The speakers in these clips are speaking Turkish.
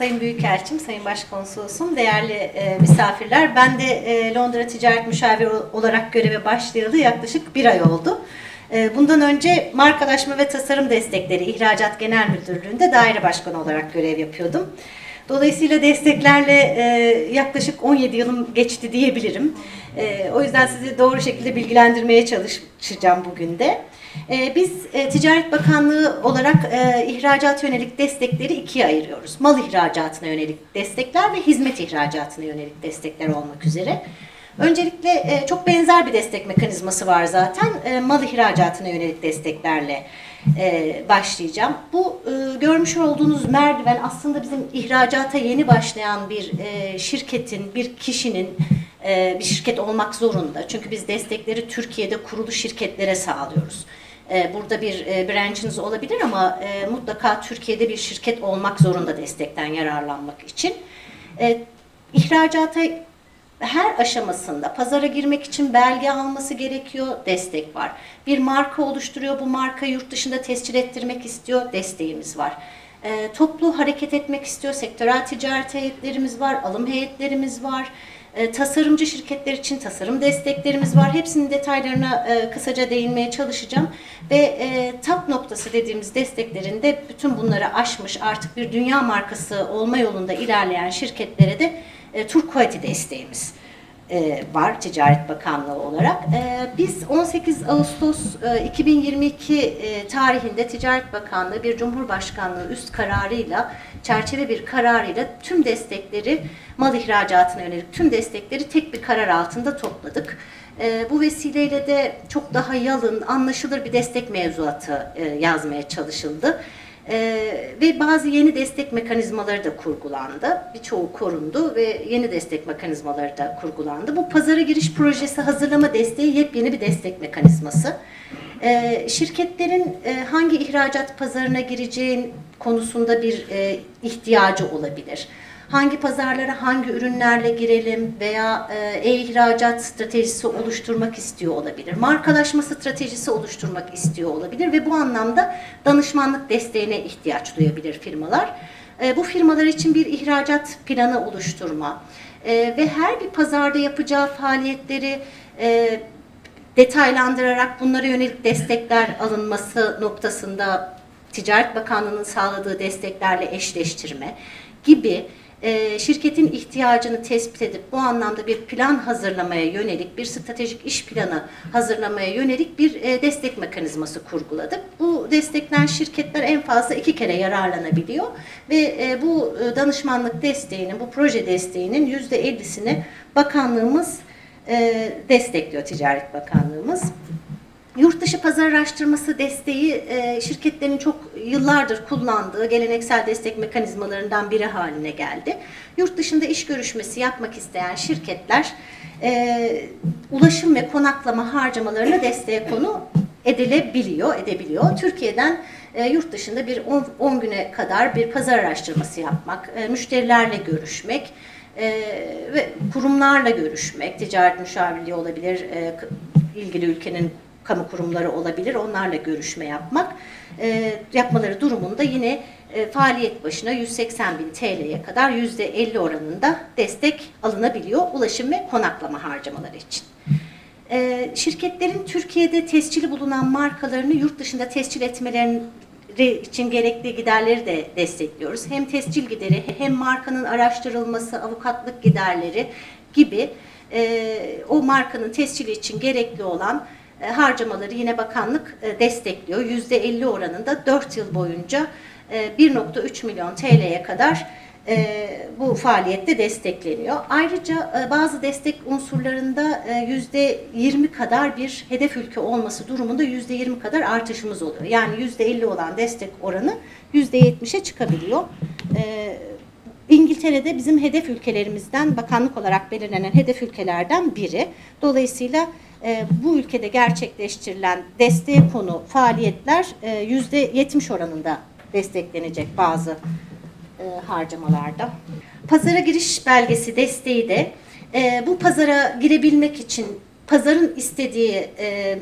Sayın Büyükelçim, Sayın Başkonsolosum, değerli e, misafirler. Ben de e, Londra Ticaret Müşaviri olarak göreve başlayalı yaklaşık bir ay oldu. E, bundan önce markalaşma ve tasarım destekleri İhracat Genel Müdürlüğü'nde daire başkanı olarak görev yapıyordum. Dolayısıyla desteklerle e, yaklaşık 17 yılım geçti diyebilirim. E, o yüzden sizi doğru şekilde bilgilendirmeye çalışacağım bugün de. E, biz e, Ticaret Bakanlığı olarak e, ihracat yönelik destekleri ikiye ayırıyoruz. Mal ihracatına yönelik destekler ve hizmet ihracatına yönelik destekler olmak üzere. Öncelikle e, çok benzer bir destek mekanizması var zaten. Mal ihracatına yönelik desteklerle başlayacağım. Bu görmüş olduğunuz merdiven aslında bizim ihracata yeni başlayan bir şirketin, bir kişinin bir şirket olmak zorunda. Çünkü biz destekleri Türkiye'de kurulu şirketlere sağlıyoruz. E, Burada bir e, branch'iniz olabilir ama e, mutlaka Türkiye'de bir şirket olmak zorunda destekten yararlanmak için. İhracata her aşamasında pazara girmek için belge alması gerekiyor, destek var. Bir marka oluşturuyor, bu marka yurt dışında tescil ettirmek istiyor, desteğimiz var. E, toplu hareket etmek istiyor, sektörel ticaret heyetlerimiz var, alım heyetlerimiz var. E, tasarımcı şirketler için tasarım desteklerimiz var. Hepsinin detaylarına e, kısaca değinmeye çalışacağım. Ve e, tap noktası dediğimiz desteklerin de bütün bunları aşmış artık bir dünya markası olma yolunda ilerleyen şirketlere de e, Turquoise desteğimiz var Ticaret Bakanlığı olarak. Biz 18 Ağustos e, 2022 e, tarihinde Ticaret Bakanlığı bir Cumhurbaşkanlığı üst kararıyla çerçeve bir kararıyla tüm destekleri mal ihracatına yönelik tüm destekleri tek bir karar altında topladık. E, Bu vesileyle de çok daha yalın, anlaşılır bir destek mevzuatı e, yazmaya çalışıldı. Ee, ve bazı yeni destek mekanizmaları da kurgulandı. Birçoğu korundu ve yeni destek mekanizmaları da kurgulandı. Bu pazara giriş projesi hazırlama desteği yepyeni bir destek mekanizması. Ee, şirketlerin e, hangi ihracat pazarına gireceğin konusunda bir e, ihtiyacı olabilir hangi pazarlara hangi ürünlerle girelim veya e, e-ihracat stratejisi oluşturmak istiyor olabilir. Markalaşma stratejisi oluşturmak istiyor olabilir ve bu anlamda danışmanlık desteğine ihtiyaç duyabilir firmalar. E, bu firmalar için bir ihracat planı oluşturma e, ve her bir pazarda yapacağı faaliyetleri e, detaylandırarak bunlara yönelik destekler alınması noktasında Ticaret Bakanlığı'nın sağladığı desteklerle eşleştirme gibi e, şirketin ihtiyacını tespit edip bu anlamda bir plan hazırlamaya yönelik, bir stratejik iş planı hazırlamaya yönelik bir e, destek mekanizması kurguladık. Bu desteklen şirketler en fazla iki kere yararlanabiliyor ve e, bu e, danışmanlık desteğinin, bu proje desteğinin yüzde ellisini bakanlığımız e, destekliyor Ticaret Bakanlığımız. Yurt dışı pazar araştırması desteği e, şirketlerin çok yıllardır kullandığı geleneksel destek mekanizmalarından biri haline geldi. Yurt dışında iş görüşmesi yapmak isteyen şirketler e, ulaşım ve konaklama harcamalarını desteğe konu edilebiliyor, edebiliyor. Türkiye'den yurt dışında bir 10 güne kadar bir pazar araştırması yapmak, müşterilerle görüşmek, e, ve kurumlarla görüşmek, ticaret müşavirliği olabilir, e, ilgili ülkenin kamu kurumları olabilir. Onlarla görüşme yapmak. E, yapmaları durumunda yine e, faaliyet başına 180 bin TL'ye kadar %50 oranında destek alınabiliyor ulaşım ve konaklama harcamaları için. E, şirketlerin Türkiye'de tescili bulunan markalarını yurt dışında tescil etmelerini için gerekli giderleri de destekliyoruz. Hem tescil gideri hem markanın araştırılması, avukatlık giderleri gibi e, o markanın tescili için gerekli olan e, harcamaları yine bakanlık e, destekliyor. %50 oranında 4 yıl boyunca e, 1.3 milyon TL'ye kadar e, bu faaliyette destekleniyor. Ayrıca e, bazı destek unsurlarında e, yüzde 20 kadar bir hedef ülke olması durumunda yüzde 20 kadar artışımız oluyor. Yani yüzde 50 olan destek oranı yüzde 70'e çıkabiliyor. E, İngiltere'de bizim hedef ülkelerimizden bakanlık olarak belirlenen hedef ülkelerden biri. Dolayısıyla e, bu ülkede gerçekleştirilen desteğe konu faaliyetler e, yüzde 70 oranında desteklenecek bazı harcamalarda. Pazara giriş belgesi desteği de e, bu pazara girebilmek için pazarın istediği e,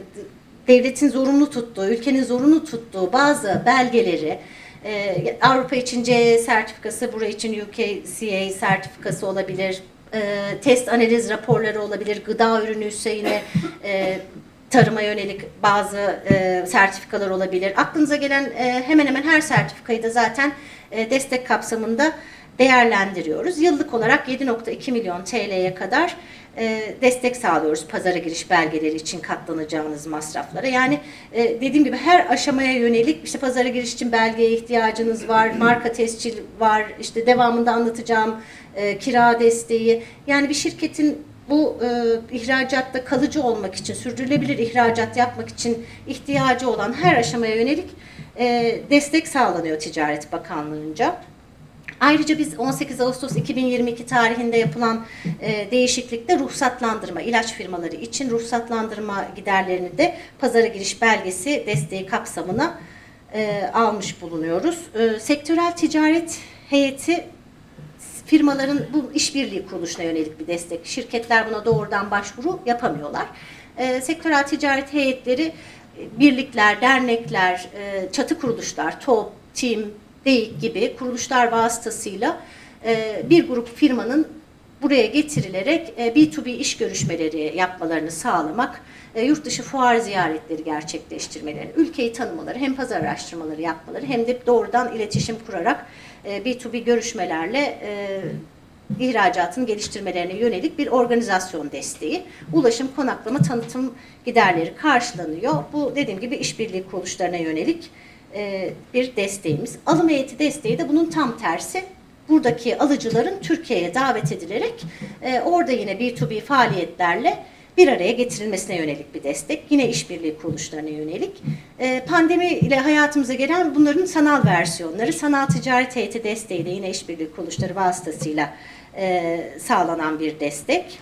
devletin zorunlu tuttuğu, ülkenin zorunlu tuttuğu bazı belgeleri E, Avrupa için CE sertifikası, buraya için UKCA sertifikası olabilir. E, test analiz raporları olabilir. Gıda ürünüyse yine e, tarıma yönelik bazı e, sertifikalar olabilir. Aklınıza gelen e, hemen hemen her sertifikayı da zaten e, destek kapsamında değerlendiriyoruz. Yıllık olarak 7.2 milyon TL'ye kadar e, destek sağlıyoruz pazara giriş belgeleri için katlanacağınız masraflara. Yani e, dediğim gibi her aşamaya yönelik işte pazara giriş için belgeye ihtiyacınız var, marka tescil var, işte devamında anlatacağım e, kira desteği. Yani bir şirketin bu e, ihracatta kalıcı olmak için, sürdürülebilir ihracat yapmak için ihtiyacı olan her aşamaya yönelik e, destek sağlanıyor Ticaret Bakanlığı'nca. Ayrıca biz 18 Ağustos 2022 tarihinde yapılan e, değişiklikte ruhsatlandırma, ilaç firmaları için ruhsatlandırma giderlerini de pazara giriş belgesi desteği kapsamına e, almış bulunuyoruz. E, sektörel ticaret heyeti firmaların bu işbirliği kuruluşuna yönelik bir destek. Şirketler buna doğrudan başvuru yapamıyorlar. E, sektörel ticaret heyetleri, birlikler, dernekler, e, çatı kuruluşlar, TOP, TİM, DEİK gibi kuruluşlar vasıtasıyla e, bir grup firmanın buraya getirilerek e, B2B iş görüşmeleri yapmalarını sağlamak, e, yurt dışı fuar ziyaretleri gerçekleştirmeleri, ülkeyi tanımaları, hem pazar araştırmaları yapmaları hem de doğrudan iletişim kurarak e, B2B görüşmelerle e, ihracatın geliştirmelerine yönelik bir organizasyon desteği. Ulaşım, konaklama, tanıtım giderleri karşılanıyor. Bu dediğim gibi işbirliği kuruluşlarına yönelik e, bir desteğimiz. Alım heyeti desteği de bunun tam tersi. Buradaki alıcıların Türkiye'ye davet edilerek e, orada yine B2B faaliyetlerle bir araya getirilmesine yönelik bir destek. Yine işbirliği kuruluşlarına yönelik. E, pandemi ile hayatımıza gelen bunların sanal versiyonları. Sanal ticaret heyeti desteği de yine işbirliği kuruluşları vasıtasıyla e, sağlanan bir destek.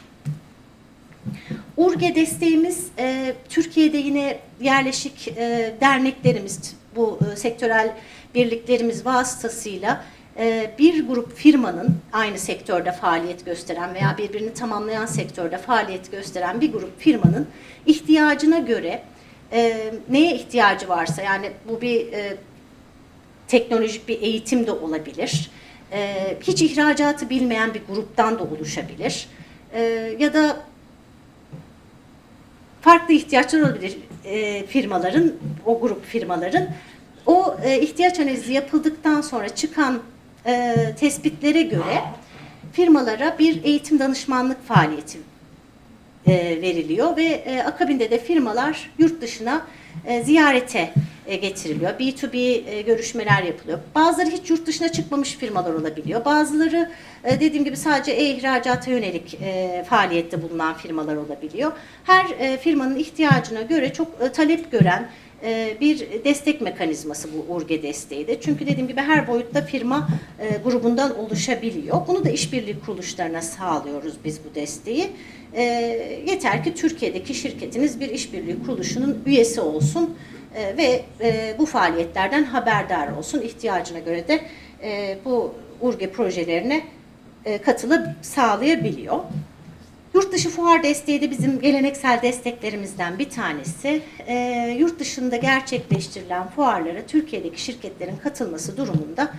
Urge desteğimiz e, Türkiye'de yine yerleşik e, derneklerimiz, bu sektörel birliklerimiz vasıtasıyla bir grup firmanın aynı sektörde faaliyet gösteren veya birbirini tamamlayan sektörde faaliyet gösteren bir grup firmanın ihtiyacına göre e, neye ihtiyacı varsa yani bu bir e, teknolojik bir eğitim de olabilir. E, hiç ihracatı bilmeyen bir gruptan da oluşabilir. E, ya da farklı ihtiyaçlar olabilir e, firmaların, o grup firmaların. O e, ihtiyaç analizi yapıldıktan sonra çıkan e, tespitlere göre firmalara bir eğitim danışmanlık faaliyeti e, veriliyor ve e, akabinde de firmalar yurt dışına e, ziyarete getiriliyor. B2B e, görüşmeler yapılıyor. Bazıları hiç yurt dışına çıkmamış firmalar olabiliyor. Bazıları e, dediğim gibi sadece e-ihracata yönelik e, faaliyette bulunan firmalar olabiliyor. Her e, firmanın ihtiyacına göre çok e, talep gören e, bir destek mekanizması bu URGE desteği de. Çünkü dediğim gibi her boyutta firma e, grubundan oluşabiliyor. Bunu da işbirliği kuruluşlarına sağlıyoruz biz bu desteği. E, yeter ki Türkiye'deki şirketiniz bir işbirliği kuruluşunun üyesi olsun ve bu faaliyetlerden haberdar olsun. İhtiyacına göre de bu URGE projelerine katılıp sağlayabiliyor. Yurt dışı fuar desteği de bizim geleneksel desteklerimizden bir tanesi. E, yurt dışında gerçekleştirilen fuarlara Türkiye'deki şirketlerin katılması durumunda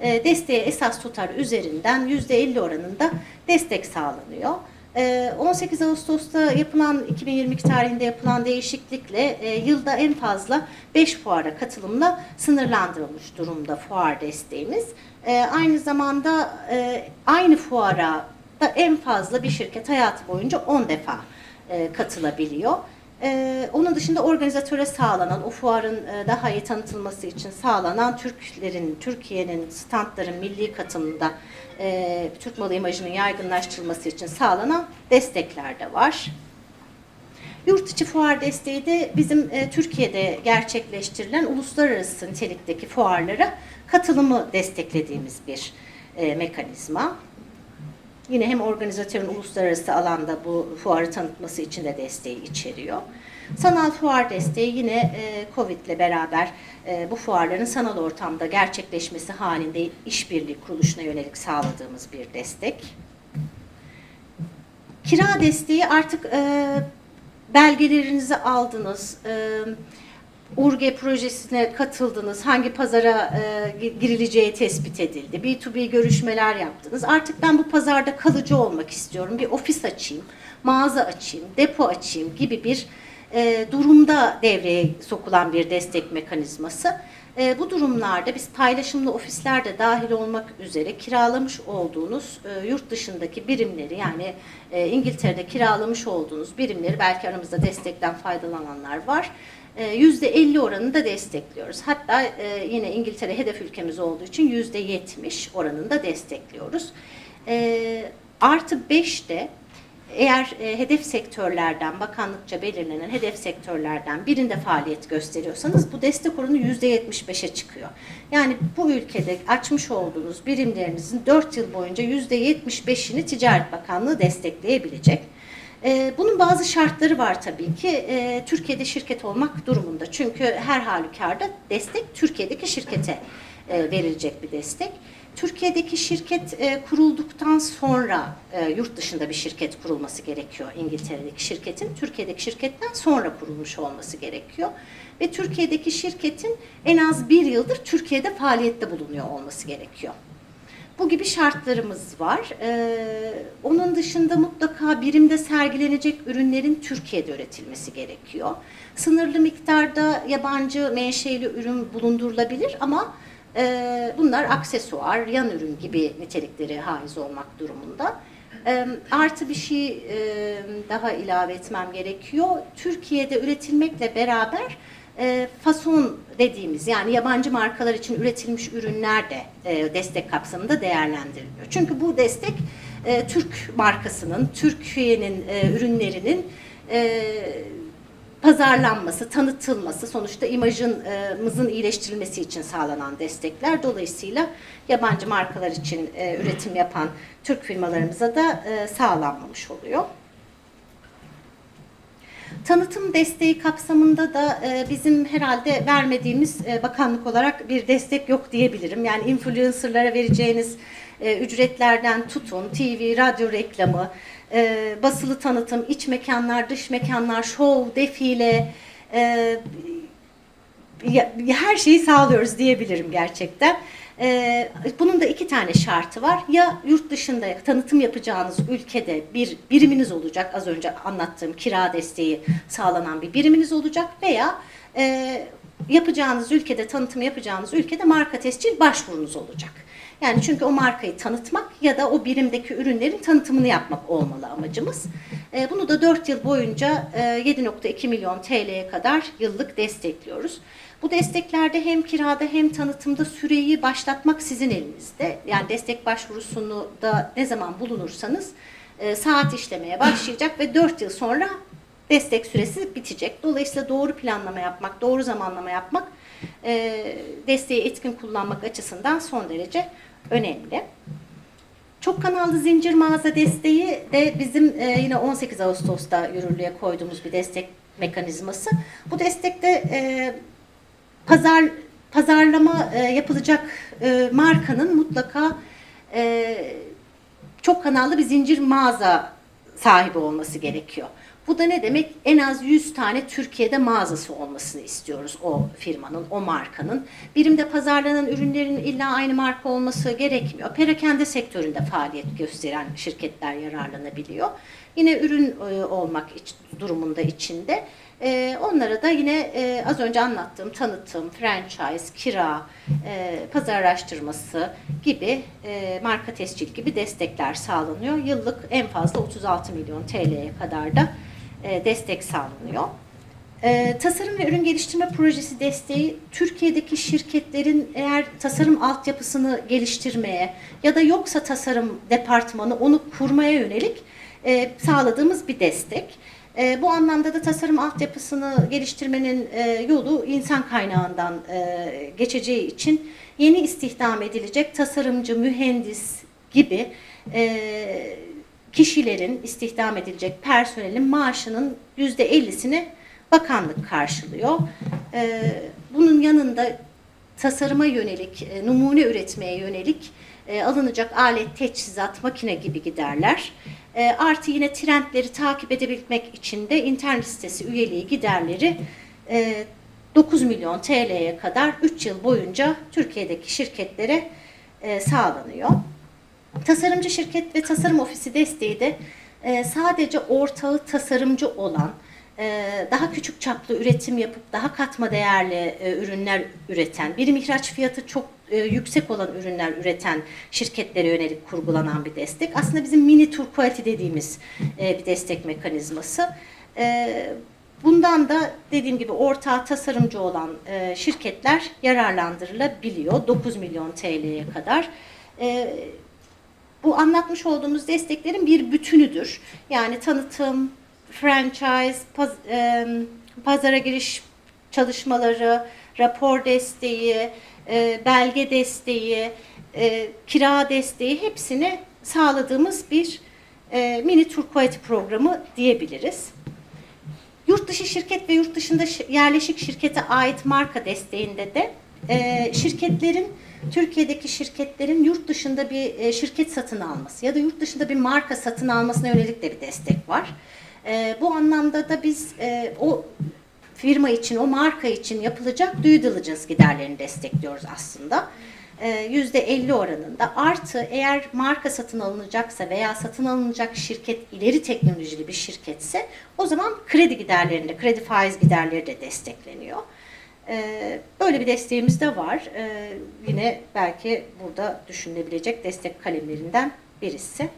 e, desteğe esas tutar üzerinden %50 oranında destek sağlanıyor. 18 Ağustos'ta yapılan 2022 tarihinde yapılan değişiklikle e, yılda en fazla 5 fuara katılımla sınırlandırılmış durumda fuar desteğimiz. E, aynı zamanda e, aynı fuara da en fazla bir şirket hayatı boyunca 10 defa e, katılabiliyor. E, onun dışında organizatöre sağlanan, o fuarın e, daha iyi tanıtılması için sağlanan Türklerin, Türkiye'nin standların milli katılımında e, Türk malı imajının yaygınlaştırılması için sağlanan destekler de var. Yurt içi fuar desteği de bizim e, Türkiye'de gerçekleştirilen uluslararası nitelikteki fuarlara katılımı desteklediğimiz bir e, mekanizma. Yine hem organizatörün uluslararası alanda bu fuarı tanıtması için de desteği içeriyor. Sanal fuar desteği yine e, Covid ile beraber e, bu fuarların sanal ortamda gerçekleşmesi halinde işbirliği kuruluşuna yönelik sağladığımız bir destek. Kira desteği artık e, belgelerinizi aldınız. E, Urge projesine katıldınız, hangi pazara e, girileceği tespit edildi, B2B görüşmeler yaptınız. Artık ben bu pazarda kalıcı olmak istiyorum, bir ofis açayım, mağaza açayım, depo açayım gibi bir e, durumda devreye sokulan bir destek mekanizması. E, bu durumlarda biz paylaşımlı ofisler de dahil olmak üzere kiralamış olduğunuz e, yurt dışındaki birimleri yani e, İngiltere'de kiralamış olduğunuz birimleri belki aramızda destekten faydalananlar var. %50 oranında destekliyoruz. Hatta e, yine İngiltere hedef ülkemiz olduğu için %70 oranında destekliyoruz. E, artı 5 de eğer e, hedef sektörlerden, bakanlıkça belirlenen hedef sektörlerden birinde faaliyet gösteriyorsanız bu destek oranı %75'e çıkıyor. Yani bu ülkede açmış olduğunuz birimlerinizin 4 yıl boyunca %75'ini Ticaret Bakanlığı destekleyebilecek. E, bunun bazı şartları var tabii ki. E, Türkiye'de şirket olmak durumunda. Çünkü her halükarda destek Türkiye'deki şirkete e, verilecek bir destek. Türkiye'deki şirket e, kurulduktan sonra e, yurt dışında bir şirket kurulması gerekiyor. İngiltere'deki şirketin Türkiye'deki şirketten sonra kurulmuş olması gerekiyor. Ve Türkiye'deki şirketin en az bir yıldır Türkiye'de faaliyette bulunuyor olması gerekiyor. Bu gibi şartlarımız var. Ee, onun dışında mutlaka birimde sergilenecek ürünlerin Türkiye'de üretilmesi gerekiyor. Sınırlı miktarda yabancı menşeli ürün bulundurulabilir ama e, bunlar aksesuar, yan ürün gibi nitelikleri haiz olmak durumunda. E, artı bir şey e, daha ilave etmem gerekiyor. Türkiye'de üretilmekle beraber e, fason dediğimiz yani yabancı markalar için üretilmiş ürünler de e, destek kapsamında değerlendiriliyor. Çünkü bu destek e, Türk markasının, Türkiye'nin e, ürünlerinin e, pazarlanması, tanıtılması, sonuçta imajımızın iyileştirilmesi için sağlanan destekler. Dolayısıyla yabancı markalar için e, üretim yapan Türk firmalarımıza da e, sağlanmamış oluyor. Tanıtım desteği kapsamında da e, bizim herhalde vermediğimiz e, bakanlık olarak bir destek yok diyebilirim. Yani influencerlara vereceğiniz e, ücretlerden tutun, TV, radyo reklamı, e, basılı tanıtım, iç mekanlar, dış mekanlar, şov, defile, e, her şeyi sağlıyoruz diyebilirim gerçekten. Ee, bunun da iki tane şartı var. Ya yurt dışında tanıtım yapacağınız ülkede bir biriminiz olacak. Az önce anlattığım kira desteği sağlanan bir biriminiz olacak veya e, yapacağınız ülkede tanıtım yapacağınız ülkede marka tescil başvurunuz olacak. Yani çünkü o markayı tanıtmak ya da o birimdeki ürünlerin tanıtımını yapmak olmalı amacımız. E, bunu da 4 yıl boyunca e, 7.2 milyon TL'ye kadar yıllık destekliyoruz. Bu desteklerde hem kirada hem tanıtımda süreyi başlatmak sizin elinizde. Yani destek başvurusunu da ne zaman bulunursanız e, saat işlemeye başlayacak ve 4 yıl sonra destek süresi bitecek. Dolayısıyla doğru planlama yapmak, doğru zamanlama yapmak e, desteği etkin kullanmak açısından son derece önemli. Çok kanallı zincir mağaza desteği de bizim e, yine 18 Ağustos'ta yürürlüğe koyduğumuz bir destek mekanizması. Bu destekte e, pazar pazarlama e, yapılacak e, markanın mutlaka e, çok kanallı bir zincir mağaza sahibi olması gerekiyor. Bu da ne demek? En az 100 tane Türkiye'de mağazası olmasını istiyoruz o firmanın, o markanın. Birimde pazarlanan ürünlerin illa aynı marka olması gerekmiyor. Perakende sektöründe faaliyet gösteren şirketler yararlanabiliyor. Yine ürün e, olmak durumunda içinde. E, onlara da yine e, az önce anlattığım tanıtım, franchise, kira, pazar araştırması gibi marka tescil gibi destekler sağlanıyor. Yıllık en fazla 36 milyon TL'ye kadar da e, destek sağlanıyor. E, tasarım ve ürün geliştirme projesi desteği Türkiye'deki şirketlerin eğer tasarım altyapısını geliştirmeye ya da yoksa tasarım departmanı onu kurmaya yönelik e, sağladığımız bir destek. E, bu anlamda da tasarım altyapısını geliştirmenin e, yolu insan kaynağından e, geçeceği için yeni istihdam edilecek tasarımcı, mühendis gibi e, kişilerin istihdam edilecek personelin maaşının yüzde ellisini bakanlık karşılıyor. Ee, bunun yanında tasarıma yönelik, e, numune üretmeye yönelik e, alınacak alet, teçhizat, makine gibi giderler. E, artı yine trendleri takip edebilmek için de internet sitesi üyeliği giderleri 9 milyon TL'ye kadar 3 yıl boyunca Türkiye'deki şirketlere e, sağlanıyor. Tasarımcı şirket ve tasarım ofisi desteği de e, sadece ortağı tasarımcı olan, e, daha küçük çaplı üretim yapıp daha katma değerli e, ürünler üreten, birim ihraç fiyatı çok e, yüksek olan ürünler üreten şirketlere yönelik kurgulanan bir destek. Aslında bizim mini tur quality dediğimiz e, bir destek mekanizması. E, Bundan da dediğim gibi ortağı tasarımcı olan e, şirketler yararlandırılabiliyor 9 milyon TL'ye kadar. E, bu anlatmış olduğumuz desteklerin bir bütünüdür. Yani tanıtım, franchise, paz, e, pazara giriş çalışmaları, rapor desteği, e, belge desteği, e, kira desteği hepsini sağladığımız bir e, mini quality programı diyebiliriz. Yurt dışı şirket ve yurt dışında şi- yerleşik şirkete ait marka desteğinde de şirketlerin Türkiye'deki şirketlerin yurt dışında bir şirket satın alması ya da yurt dışında bir marka satın almasına yönelik de bir destek var. Bu anlamda da biz o firma için, o marka için yapılacak due diligence giderlerini destekliyoruz aslında. Ee, %50 oranında artı eğer marka satın alınacaksa veya satın alınacak şirket ileri teknolojili bir şirketse o zaman kredi giderlerinde, kredi faiz giderleri de destekleniyor. Ee, Böyle bir desteğimiz de var. Ee, Yine belki burada düşünülebilecek destek kalemlerinden birisi.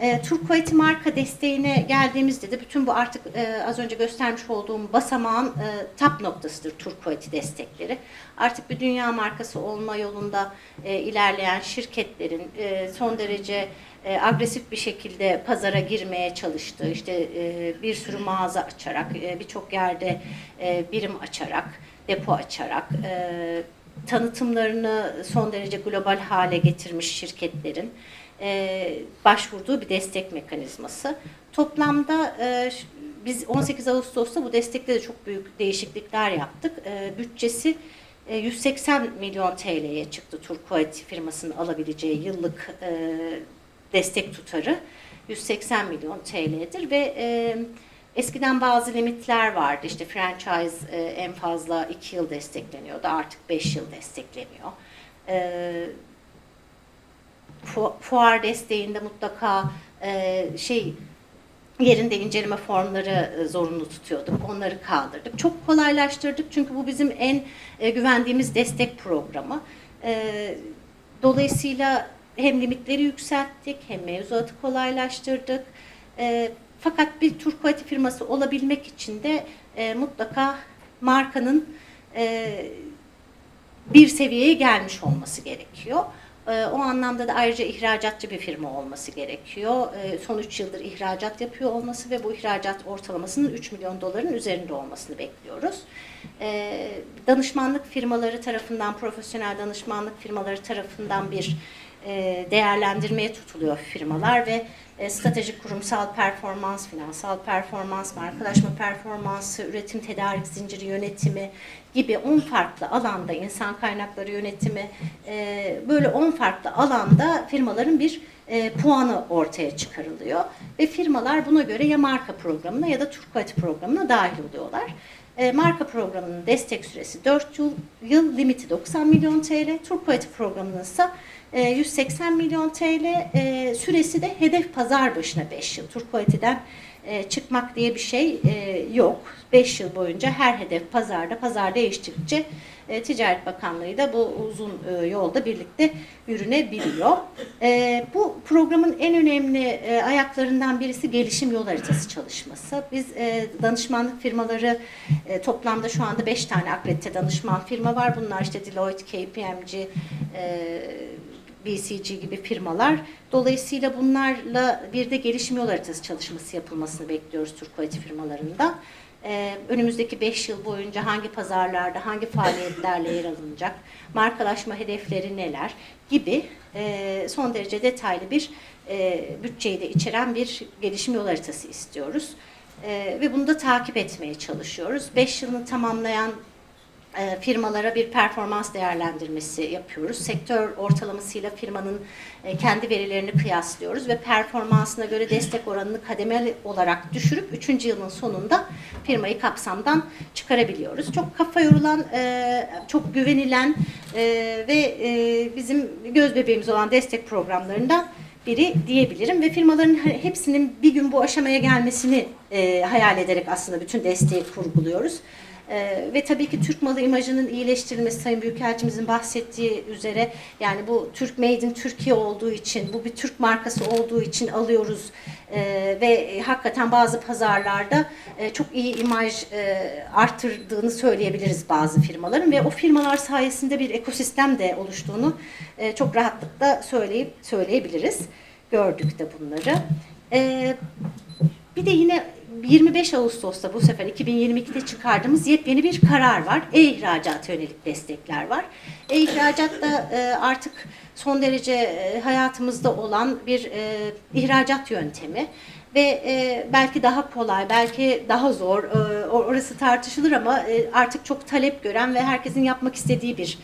E, Turquoise marka desteğine geldiğimizde de bütün bu artık e, az önce göstermiş olduğum basamağın e, tap noktasıdır Turquoise destekleri. Artık bir dünya markası olma yolunda e, ilerleyen şirketlerin e, son derece e, agresif bir şekilde pazara girmeye çalıştığı, işte e, bir sürü mağaza açarak, e, birçok yerde e, birim açarak, depo açarak, e, tanıtımlarını son derece global hale getirmiş şirketlerin e, başvurduğu bir destek mekanizması. Toplamda e, biz 18 Ağustos'ta bu destekte de çok büyük değişiklikler yaptık. E, bütçesi e, 180 milyon TL'ye çıktı Turquoise firmasının alabileceği yıllık e, destek tutarı. 180 milyon TL'dir ve e, eskiden bazı limitler vardı. İşte franchise e, en fazla 2 yıl destekleniyordu. Artık 5 yıl destekleniyor. E, fuar desteğinde mutlaka e, şey yerinde inceleme formları e, zorunlu tutuyorduk. Onları kaldırdık. Çok kolaylaştırdık çünkü bu bizim en e, güvendiğimiz destek programı. E, dolayısıyla hem limitleri yükselttik hem mevzuatı kolaylaştırdık. Fakat bir Turquoise firması olabilmek için de mutlaka markanın bir seviyeye gelmiş olması gerekiyor. Ee, O anlamda da ayrıca ihracatçı bir firma olması gerekiyor. Ee, Son 3 yıldır ihracat yapıyor olması ve bu ihracat ortalamasının 3 milyon doların üzerinde olmasını bekliyoruz. Ee, Danışmanlık firmaları tarafından, profesyonel danışmanlık firmaları tarafından bir e, değerlendirmeye tutuluyor firmalar ve e, stratejik kurumsal performans, finansal performans, markalaşma performansı, üretim tedarik zinciri yönetimi gibi 10 farklı alanda insan kaynakları yönetimi e, böyle 10 farklı alanda firmaların bir e, puanı ortaya çıkarılıyor ve firmalar buna göre ya marka programına ya da Turquoise programına dahil oluyorlar. Marka programının destek süresi 4 yıl, yıl limiti 90 milyon TL, Turquoise programının ise 180 milyon TL, e, süresi de hedef pazar başına 5 yıl. Turquoise'den e, çıkmak diye bir şey e, yok. 5 yıl boyunca her hedef pazarda, pazar değiştikçe Ticaret Bakanlığı da bu uzun yolda birlikte yürünebiliyor. Bu programın en önemli ayaklarından birisi gelişim yol haritası çalışması. Biz danışmanlık firmaları toplamda şu anda 5 tane akredite danışman firma var. Bunlar işte Deloitte, KPMG, BCG gibi firmalar. Dolayısıyla bunlarla bir de gelişim yol haritası çalışması yapılmasını bekliyoruz Turquoise firmalarında. Ee, önümüzdeki 5 yıl boyunca hangi pazarlarda, hangi faaliyetlerle yer alınacak, markalaşma hedefleri neler gibi e, son derece detaylı bir e, bütçeyi de içeren bir gelişim yol haritası istiyoruz. E, ve bunu da takip etmeye çalışıyoruz. 5 yılını tamamlayan firmalara bir performans değerlendirmesi yapıyoruz. Sektör ortalamasıyla firmanın e, kendi verilerini kıyaslıyoruz ve performansına göre destek oranını kademeli olarak düşürüp 3. yılın sonunda firmayı kapsamdan çıkarabiliyoruz. Çok kafa yorulan, e, çok güvenilen e, ve e, bizim göz bebeğimiz olan destek programlarından biri diyebilirim ve firmaların hepsinin bir gün bu aşamaya gelmesini e, hayal ederek aslında bütün desteği kurguluyoruz. Ee, ve tabii ki Türk malı imajının iyileştirilmesi Sayın Büyükelçimizin bahsettiği üzere yani bu Türk Made in Türkiye olduğu için bu bir Türk markası olduğu için alıyoruz ee, ve hakikaten bazı pazarlarda e, çok iyi imaj e, arttırdığını söyleyebiliriz bazı firmaların ve o firmalar sayesinde bir ekosistem de oluştuğunu e, çok rahatlıkla söyleyip söyleyebiliriz. Gördük de bunları. Ee, bir de yine 25 Ağustos'ta bu sefer 2022'de çıkardığımız yepyeni bir karar var. E-ihracata yönelik destekler var. E-ihracat da e, artık son derece e, hayatımızda olan bir e, ihracat yöntemi ve e, belki daha kolay, belki daha zor, e, orası tartışılır ama e, artık çok talep gören ve herkesin yapmak istediği bir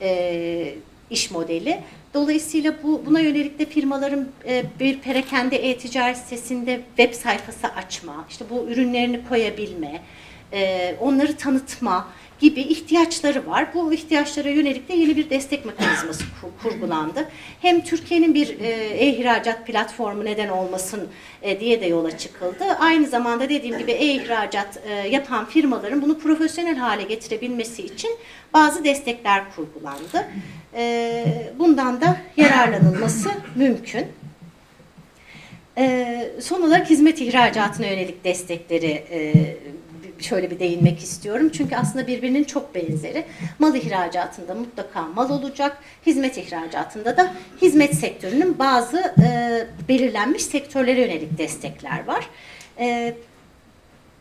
e, iş modeli. Dolayısıyla bu buna yönelik de firmaların e, bir perakende e-ticaret sitesinde web sayfası açma, işte bu ürünlerini koyabilme, e, onları tanıtma gibi ihtiyaçları var. Bu ihtiyaçlara yönelik de yeni bir destek mekanizması kurgulandı. Hem Türkiye'nin bir e, e-ihracat platformu neden olmasın e, diye de yola çıkıldı. Aynı zamanda dediğim gibi e-ihracat e, yapan firmaların bunu profesyonel hale getirebilmesi için bazı destekler kurgulandı. Bundan da yararlanılması mümkün. Son olarak hizmet ihracatına yönelik destekleri şöyle bir değinmek istiyorum. Çünkü aslında birbirinin çok benzeri. Mal ihracatında mutlaka mal olacak. Hizmet ihracatında da hizmet sektörünün bazı e, belirlenmiş sektörlere yönelik destekler var. E,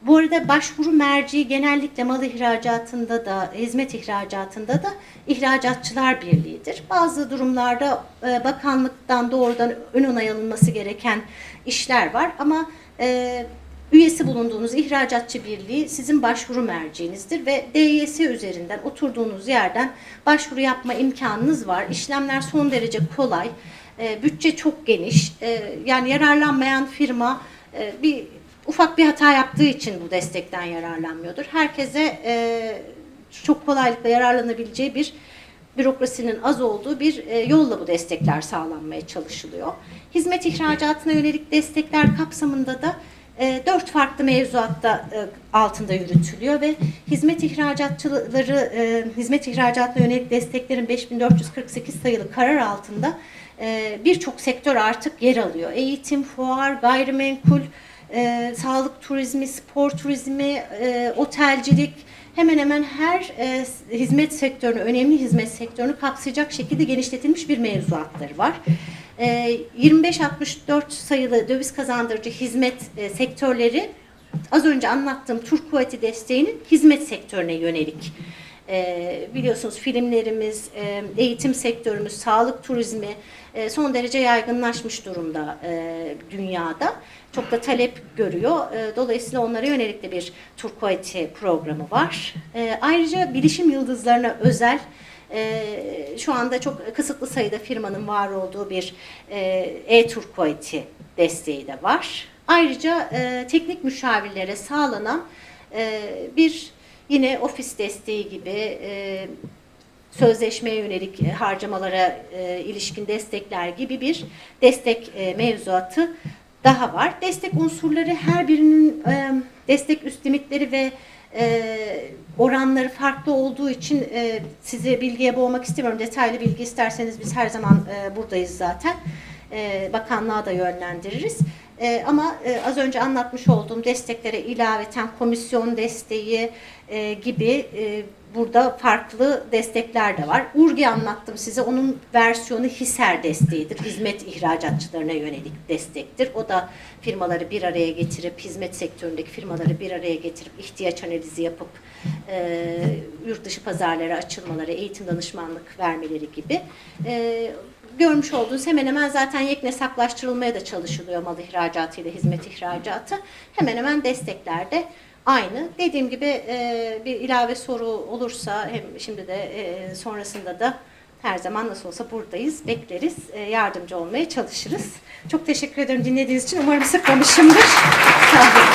bu arada başvuru merci genellikle mal ihracatında da, hizmet ihracatında da ihracatçılar birliğidir. Bazı durumlarda e, bakanlıktan doğrudan ön onay alınması gereken işler var ama e, Üyesi bulunduğunuz ihracatçı birliği sizin başvuru merciğinizdir ve DYS üzerinden oturduğunuz yerden başvuru yapma imkanınız var. İşlemler son derece kolay, e, bütçe çok geniş. E, yani yararlanmayan firma e, bir ufak bir hata yaptığı için bu destekten yararlanmıyordur. Herkese e, çok kolaylıkla yararlanabileceği bir bürokrasinin az olduğu bir e, yolla bu destekler sağlanmaya çalışılıyor. Hizmet ihracatına yönelik destekler kapsamında da e, dört farklı mevzuatta e, altında yürütülüyor ve hizmet ihracatçıları e, hizmet ihracatına yönelik desteklerin 5448 sayılı karar altında e, birçok sektör artık yer alıyor. Eğitim, fuar, gayrimenkul, e, sağlık turizmi, spor turizmi, e, otelcilik hemen hemen her e, hizmet sektörünü, önemli hizmet sektörünü kapsayacak şekilde genişletilmiş bir mevzuatları var. 2564 ee, sayılı döviz kazandırıcı hizmet e, sektörleri az önce anlattığım Türk Kuvveti desteğinin hizmet sektörüne yönelik. E, biliyorsunuz filmlerimiz, e, eğitim sektörümüz, sağlık turizmi son derece yaygınlaşmış durumda dünyada. Çok da talep görüyor. dolayısıyla onlara yönelik de bir Kuvveti programı var. ayrıca bilişim yıldızlarına özel e, şu anda çok kısıtlı sayıda firmanın var olduğu bir e, e-tur quality desteği de var. Ayrıca e, teknik müşavirlere sağlanan e, bir yine ofis desteği gibi e, sözleşmeye yönelik harcamalara e, ilişkin destekler gibi bir destek e, mevzuatı daha var. Destek unsurları her birinin e, destek üst limitleri ve e, oranları farklı olduğu için e, sizi bilgiye boğmak istemiyorum. Detaylı bilgi isterseniz biz her zaman e, buradayız zaten. E, bakanlığa da yönlendiririz. E, ama e, az önce anlatmış olduğum desteklere ilaveten komisyon desteği e, gibi e, burada farklı destekler de var. URGI anlattım size. Onun versiyonu HİSER desteğidir. Hizmet ihracatçılarına yönelik destektir. O da firmaları bir araya getirip, hizmet sektöründeki firmaları bir araya getirip, ihtiyaç analizi yapıp, e, yurt dışı pazarlara açılmaları, eğitim danışmanlık vermeleri gibi. E, görmüş olduğunuz hemen hemen zaten yeknesaklaştırılmaya da çalışılıyor mal ihracatı ile hizmet ihracatı. Hemen hemen desteklerde aynı. Dediğim gibi e, bir ilave soru olursa hem şimdi de e, sonrasında da her zaman nasıl olsa buradayız, bekleriz, e, yardımcı olmaya çalışırız. Çok teşekkür ederim dinlediğiniz için. Umarım sıkmamışımdır. Sağ olun.